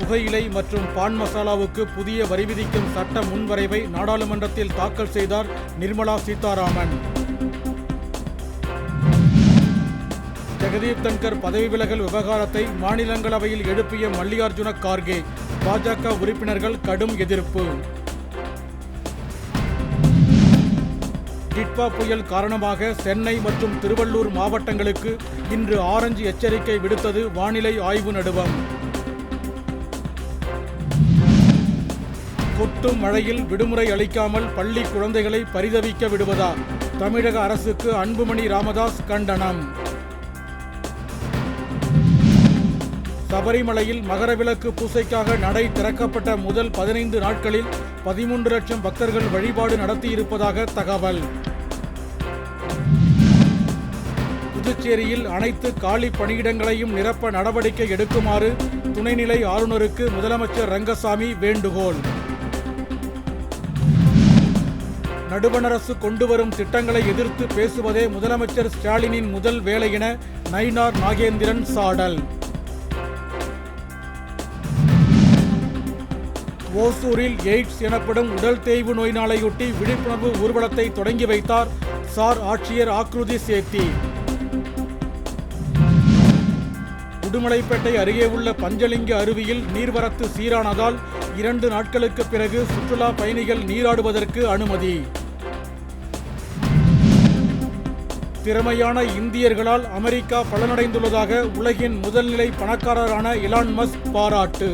புகையிலை மற்றும் பான் மசாலாவுக்கு புதிய வரி விதிக்கும் சட்ட முன்வரைவை நாடாளுமன்றத்தில் தாக்கல் செய்தார் நிர்மலா சீதாராமன். ஜெகதீப் தன்கர் பதவி விலகல் விவகாரத்தை மாநிலங்களவையில் எழுப்பிய மல்லிகார்ஜுன கார்கே பாஜக உறுப்பினர்கள் கடும் எதிர்ப்பு. டிட்பா புயல் காரணமாக சென்னை மற்றும் திருவள்ளூர் மாவட்டங்களுக்கு இன்று ஆரஞ்சு எச்சரிக்கை விடுத்தது வானிலை ஆய்வு நடுவம். கொட்டும் மழையில் விடுமுறை அளிக்காமல் பள்ளி குழந்தைகளை பரிதவிக்க விடுவதா? தமிழக அரசுக்கு அன்புமணி ராமதாஸ் கண்டனம். சபரிமலையில் மகரவிளக்கு பூசைக்காக நடை திறக்கப்பட்ட முதல் பதினைந்து நாட்களில் பதிமூன்று லட்சம் பக்தர்கள் வழிபாடு நடத்தியிருப்பதாக தகவல். புதுச்சேரியில் அனைத்து காலி பணியிடங்களையும் நிரப்ப நடவடிக்கை எடுக்குமாறு துணைநிலை ஆளுநருக்கு முதலமைச்சர் ரங்கசாமி வேண்டுகோள். நடுவணரசு கொண்டு வரும் திட்டங்களை எதிர்த்து பேசுவதே முதலமைச்சர் ஸ்டாலினின் முதல் வேலை என நயினார் நாகேந்திரன் சாடல். ஓசூரில் எய்ட்ஸ் எனப்படும் உடல் தேய்வு நோய் நாளையொட்டி விழிப்புணர்வு ஊர்வலத்தை தொடங்கி வைத்தார் சார் ஆட்சியர் ஆக்ருதி சேத்தி. உடுமலைப்பேட்டை அருகே உள்ள பஞ்சலிங்க அருவியில் நீர்வரத்து சீரானதால் இரண்டு நாட்களுக்கு பிறகு சுற்றுலா பயணிகள் நீராடுவதற்கு அனுமதி. திறமையான இந்தியர்களால் அமெரிக்கா பலனடைந்துள்ளதாக உலகின் முதல்நிலை பணக்காரரான இலான் மஸ்க் பாராட்டு.